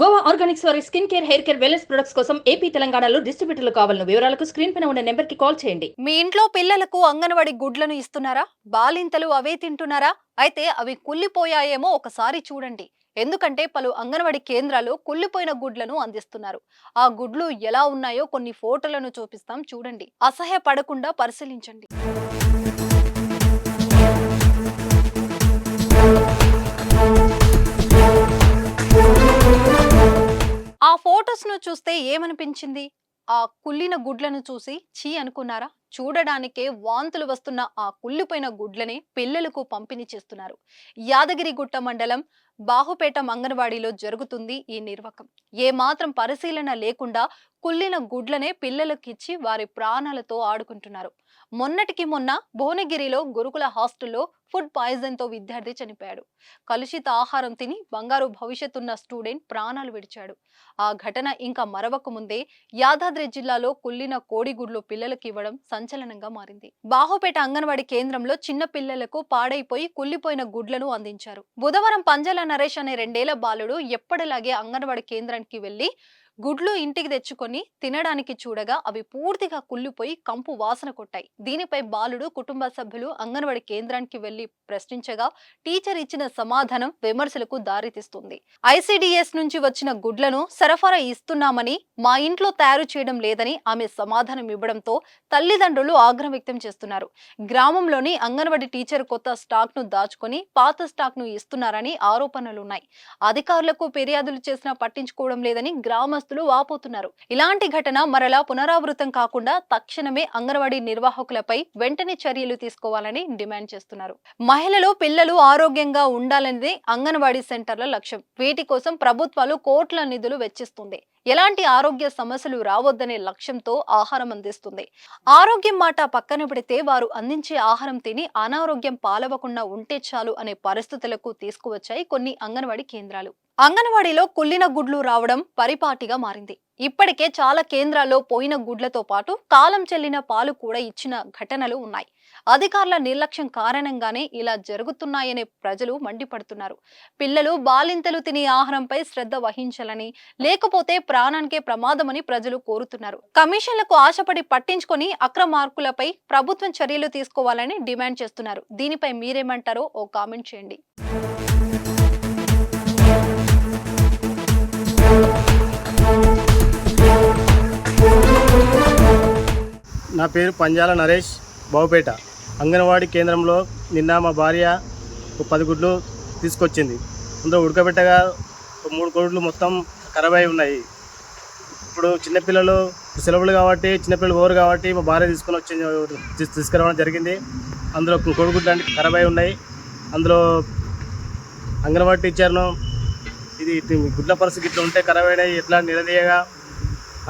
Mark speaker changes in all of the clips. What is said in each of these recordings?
Speaker 1: Goa organics వారి skin care hair care wellness products కోసం AP తెలంగాణలో డిస్ట్రిబ్యూటర్లు కావాలను వివరాలకు స్క్రీన్ పైన ఉన్న నెంబర్కి కాల్ చేయండి.
Speaker 2: మీ ఇంట్లో పిల్లలకు అంగన్వాడి గుడ్లను ఇస్తున్నారా? బాలింతలు అవే తింటున్నారా? అయితే అవి కుళ్ళిపోయాయేమో ఒకసారి చూడండి. ఎందుకంటే పలు అంగన్వాడి కేంద్రాలు కుళ్ళిపోయిన గుడ్లను అందిస్తున్నారు. ఆ గుడ్లు ఎలా ఉన్నాయో కొన్ని ఫోటోలను చూపిస్తాం చూడండి. అసహ్యపడకుండా పరిశీలించండి. ఫొటోస్ను చూస్తే ఏమనిపించింది? ఆ కుళ్ళిన గుడ్లను చూసి చీ అనుకున్నారా? చూడడానికే వాంతులు వస్తున్న ఆ కుళ్ళిపోయిన గుడ్లని పిల్లలకు పంపిణీ చేస్తున్నారు. యాదగిరిగుట్ట మండలం బాహుపేట అంగన్వాడీలో జరుగుతుంది ఈ నిర్వకం. ఏ మాత్రం పరిశీలన లేకుండా కుల్లిన గుడ్లనే పిల్లలకిచ్చి వారి ప్రాణాలతో ఆడుకుంటున్నారు. మొన్నటికి మొన్న భువనగిరిలో గురుకుల హాస్టల్లో ఫుడ్ పాయిజన్తో విద్యార్థి చనిపోయాడు. కలుషిత ఆహారం తిని బంగారు భవిష్యత్తున్న స్టూడెంట్ ప్రాణాలు విడిచాడు. ఆ ఘటన ఇంకా మరవక ముందే యాదాద్రి జిల్లాలో కుల్లిన కోడిగుడ్లు పిల్లలకు ఇవ్వడం సంచలనంగా మారింది. బాహుపేట అంగన్వాడి కేంద్రంలో చిన్న పిల్లలకు పాడైపోయి కుల్లిపోయిన గుడ్లను అందించారు. బుధవారం పంజాల నరేష్ అనే రెండేళ్ళ బాలుడు ఎప్పటిలాగే అంగన్వాడి కేంద్రానికి వెళ్ళి గుడ్లు ఇంటికి తెచ్చుకొని తినడానికి చూడగా అవి పూర్తిగా కుళ్ళిపోయి కంపు వాసన కొట్టాయి. దీనిపై బాలుడు కుటుంబ సభ్యులు అంగన్వాడి కేంద్రానికి వెళ్ళి ప్రశ్నించగా టీచర్ ఇచ్చిన సమాధానం విమర్శలకు దారితీస్తుంది. ఐసిడిఎస్ నుంచి వచ్చిన గుడ్లను సరఫరా ఇస్తున్నామని మా ఇంట్లో తయారు చేయడం లేదని ఆమె సమాధానం ఇవ్వడంతో తల్లిదండ్రులు ఆగ్రహం వ్యక్తం చేస్తున్నారు. గ్రామంలోని అంగన్వాడి టీచర్ కొత్త స్టాక్ను దాచుకొని పాత స్టాక్ను ఇస్తున్నారని ఆరోపణలున్నాయి. అధికారులకు ఫిర్యాదులు చేసినా పట్టించుకోవడం లేదని గ్రామస్తులు వాపోతున్నారు. ఇలాంటి ఘటన మరలా పునరావృతం కాకుండా తక్షణమే అంగన్వాడీ నిర్వాహకులపై వెంటనే చర్యలు తీసుకోవాలని డిమాండ్ చేస్తున్నారు. మహిళలు పిల్లలు ఆరోగ్యంగా ఉండాలనేది అంగన్వాడీ సెంటర్ల లక్ష్యం. వీటి కోసం ప్రభుత్వాలు కోట్ల నిధులు వెచ్చిస్తుంది. ఎలాంటి ఆరోగ్య సమస్యలు రావద్దనే లక్ష్యంతో ఆహారం అందిస్తుంది. ఆరోగ్యం మాట పక్కన పెడితే వారు అందించే ఆహారం తిని అనారోగ్యం పాలవకుండా ఉంటే చాలు అనే పరిస్థితులకు తీసుకువచ్చాయి కొన్ని అంగన్వాడీ కేంద్రాలు. అంగన్వాడీలో కుళ్ళిన గుడ్లు రావడం పరిపాటిగా మారింది. ఇప్పటికే చాలా కేంద్రాల్లో పోయిన గుడ్లతో పాటు కాలం చెల్లిన పాలు కూడా ఇచ్చిన ఘటనలు ఉన్నాయి. అధికారుల నిర్లక్ష్యం కారణంగానే ఇలా జరుగుతున్నాయనే ప్రజలు మండిపడుతున్నారు. పిల్లలు బాలింతలు తినే ఆహారంపై శ్రద్ధ వహించాలని లేకపోతే ప్రాణానికే ప్రమాదమని ప్రజలు కోరుతున్నారు. కమిషన్లకు ఆశపడి పట్టించుకొని అక్రమార్కులపై ప్రభుత్వం చర్యలు తీసుకోవాలని డిమాండ్ చేస్తున్నారు. దీనిపై మీరేమంటారో ఓ కామెంట్ చేయండి.
Speaker 3: నా పేరు పంజాల నరేష్. బావుపేట అంగన్వాడీ కేంద్రంలో నిన్న మా భార్య ఒక పది గుడ్లు తీసుకొచ్చింది. అందులో ఉడకబెట్టగా ఒక మూడు గుడ్లు మొత్తం ఖరాబ్ అయి ఉన్నాయి. ఇప్పుడు చిన్నపిల్లలు సెలవులు కాబట్టి చిన్నపిల్లలు ఓరు కాబట్టి మా భార్య తీసుకొని వచ్చి తీసుకురావడం జరిగింది. అందులో కోడిగుడ్లు అంటే ఖరాబ్ అయి ఉన్నాయి. అందులో అంగన్వాడీ టీచర్ను ఇది గుడ్ల పరిస్థితి ఇట్లా ఉంటే ఖరాబ్ అయినాయి ఎట్లా నిలదీయగా?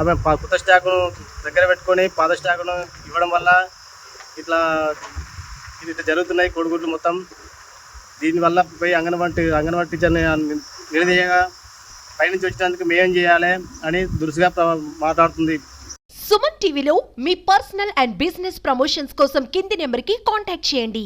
Speaker 3: ఆమె కొత్త స్టాకును దగ్గర పెట్టుకొని పాత స్టాకును ఇవ్వడం వల్ల ఇట్లా ఇది ఇట్లా జరుగుతున్నాయి కోడిగుడ్లు మొత్తం. దీనివల్ల పోయి అంగన్వాడి అంగన్వాడి టీచర్ని నిలదీయగా పైనుంచి వచ్చినందుకు మేం చేయాలి అని దురుసుగా మాట్లాడుతుంది.
Speaker 4: సుమన్ టీవీలో మీ పర్సనల్ అండ్ బిజినెస్ ప్రమోషన్స్ కోసం కింది నెంబర్కి కాంటాక్ట్ చేయండి.